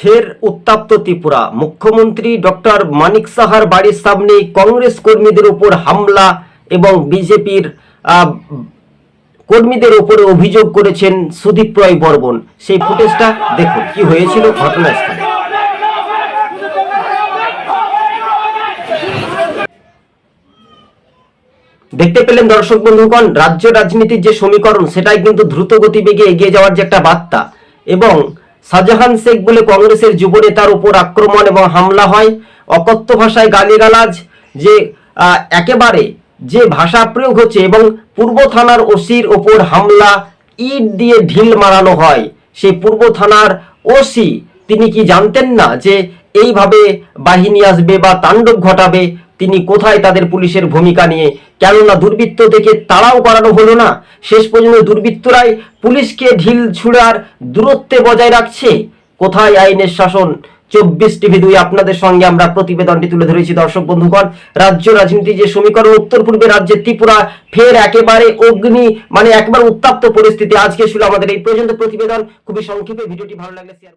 ফের উত্তাপ্ত ত্রিপুরা। মুখ্যমন্ত্রী ডক্টর মানিক সাহার বাড়ির সামনে কংগ্রেস কর্মীদের উপর হামলা এবং বিজেপির কর্মীদের উপরে অভিযোগ করেছেন সুদীপ রয় বর্মন। সেই ফুটেজটা দেখুন, কি হয়েছিল ঘটনাস্থলে। দেখতে পেলেন দর্শক বন্ধুগণ, রাজ্য রাজনীতির যে সমীকরণ, সেটাই কিন্তু দ্রুত গতিবেগে এগিয়ে যাওয়ার যে একটা বার্তা। এবং শাহজাহান শেখ বলে কংগ্রেসের যুব নেতার উপর আক্রমণ এবং হামলা হয়। অকথ্য ভাষায় গালিগালাজ, যে একেবারে যে ভাষা প্রয়োগ হচ্ছে এবং পূর্ব থানার ওসির ওপর হামলা, ইট দিয়ে ঢিল মারানো হয়। সেই পূর্ব থানার ওসি তিনি কি জানতেন না যে এইভাবে বাহিনী আসবে বা তাণ্ডব ঘটাবে? তিনি কোথায় তাদের পুলিশের ভূমিকা নিয়ে? কেননা দুর্বৃত্ত থেকে তাড়াও করানো হলো না। শেষ পর্যন্ত দুর্বৃত্তরাই পুলিশকে ঢিল ছুড়ার দূরত্বে বজায় রাখছে। কোথায় আইনের শাসন? চব্বিশ টিভি দুই আপনাদের সঙ্গে আমরা প্রতিবেদনটি তুলে ধরেছি, দর্শক বন্ধুগণ। রাজ্য রাজনীতি যে সমীকরণ, উত্তর পূর্বে রাজ্যের ত্রিপুরা ফের একেবারে অগ্নি মানে একবার উত্তাপ্ত পরিস্থিতি। আজকে ছিল আমাদের এই পর্যন্ত প্রতিবেদন। খুবই সংক্ষেপে ভিডিওটি ভালো লাগলে শেয়ার